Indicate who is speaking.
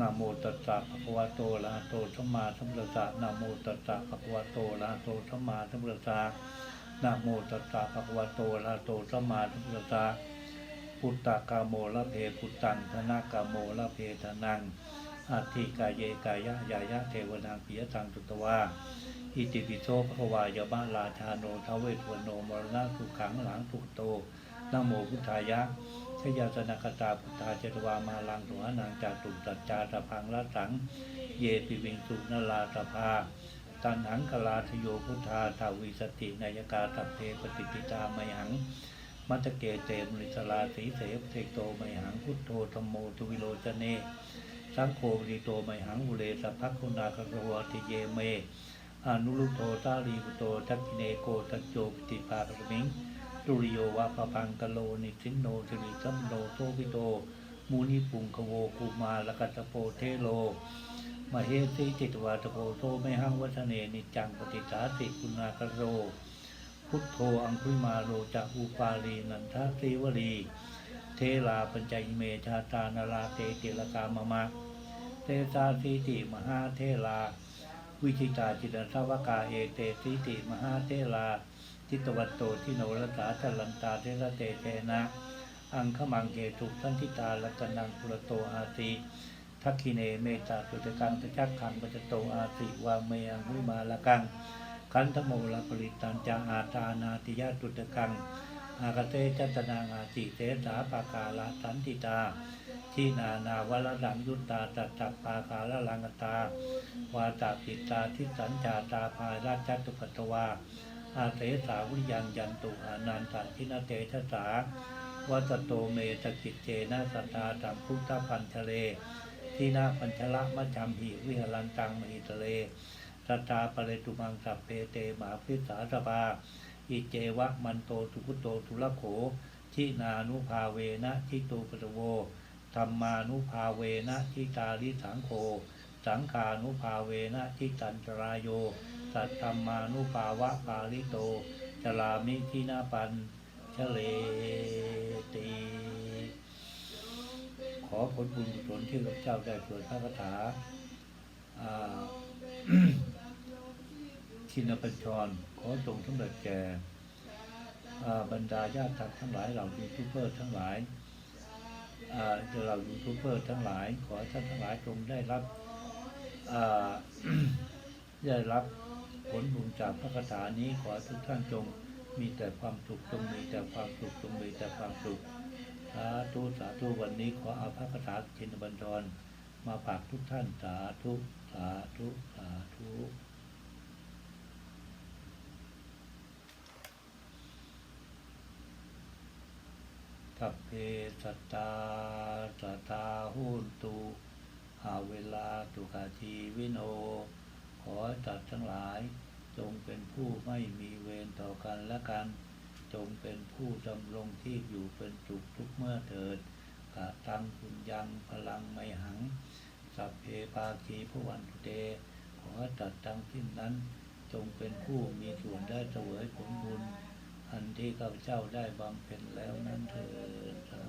Speaker 1: นะโมตัสสะภะคะวะโตอะระหะโตสัมมาสัมพุทธัสสะนะโมตัสสะภะคะวะโตอะระหะโตสัมมาสัมพุทธัสสะนะโมตัสสะภะคะวะโตอะระหะโตสัมมาสัมพุทธัสสะพุทธกาโมละเพพุทธังธนากาโมละเพธนังอาทิกายเยกายะยายะเทวนังปิยตังตุตวาอิติปิโสภควายามาราชาโนทเวทวโนมรณะสุขังหลังทุกโต นโมพุทธายะชยาสนกตาพุทธาเจตวามาลังสุหานางจาตุตัจจาตพังละสัง เยปิวิงสุนลาตภา ตันหังกลาทโยพุทธาทาวิสตินายกาตัพเพปฏิปิตามหัง มัตตเกเตมริสลาสีเสพเทโตไมหังพุทโธธรรมโมทุวิโลจเน สังโฆปริโตไมหังอุเลสภพคุณาคารวติเยเมอนุรุโตตาลีปุโตทักขิเนโกทัจโจปติภาคสมิง ตุริโยวะปะพังกะโลนิสินโนสิริสัมโนโตปิโตมูนิปุงคโวกุมาลกัตโปเทโลมเหสีจิตวาตโพโตไม่หังวัฒเนนิจังปฏิสาติคุณากโร พุทโธอังคุมาโรจักอุปาลีนันทสีวลี เทลาปัญจิเมชาตานาราเตติลกามะมะเตสาสีติมหาเทลา วิชิตาจิตตสาวกาเอเตสิติมหาเทลา ทิตวัตโตทิโนรสาจลันตาเทระเตเทนะ อังขมังเกตุสันทิตาลักนังปุรโตอาติทักขิเนเมตตาตุตกังตะจักขังปัจโตอาติวาเมอังหุมาลกัง ขันธโมลปริตันจังอาตานาติยาตุตกัง อากเตจัตนางอาติเตสาปากาลสันติตา ที่นานาวรดังยุตตาตัตตปาคาลลังตา วาตาปิตาทิสัญจาตาภาราชตุปัตตวา อาเสสาวิยังยันตุอานันตทินาเตชะสาวัตโตเมตกิจเจนะสัตตาตัมพุทธพันธเลที่นาปัญชละมัจจำหิวิหรันตังมหิตเลสัตตาปะเรตุมังสัพเพเตหมาพิสาสปาอิเจวะมันโตทุกุโตทุลโขทินานุภาเวนะทิตูปตโวธรรมานุภาเวนะทิตาลิสังโฆ สังขานุภาเวนะทิตันตรายโย สัตธรรมานุภาวะปาลิโตจลามิทินาปันชะเลตีขอผลบุญกุศลที่ข้าพเจ้าได้สวดพระคาถาชินปัญชร ขอจงสำเร็จแก่บรรดาญาติธรรมทั้งหลายเหล่ายูทูบเบอร์ทั้งหลายเหล่ายูทูบเบอร์ทั้งหลาย ขอท่านทั้งหลายจงได้รับ ได้รับผลบุญจากพระคาถานี้ขอทุกท่านจงมีแต่ความสุขจงมีแต่ความสุขจงมีแต่ความสุขสาธุสาธุวันนี้ขอเอาพระคาถาชินบัญชรมาฝากทุกท่านสาธุสาธุสาธุสัพเพสัตตาสัตตาหุนตุ อาเวลาตุกาทีวิโน ขอให้สัตว์ทั้งหลาย จงเป็นผู้ไม่มีเวรต่อกันและกัน จงเป็นผู้ดำรงที่อยู่เป็นสุขทุกเมื่อเถิดกาตังคุณยังพลังไมหัง สัพเพปาคีพวันเต ขอให้ตัดทั้งสิ้นนั้น จงเป็นผู้มีส่วนได้เสวยผลบุญอันที่ข้าพเจ้าได้บำเพ็ญแล้วนั้นเถิดสา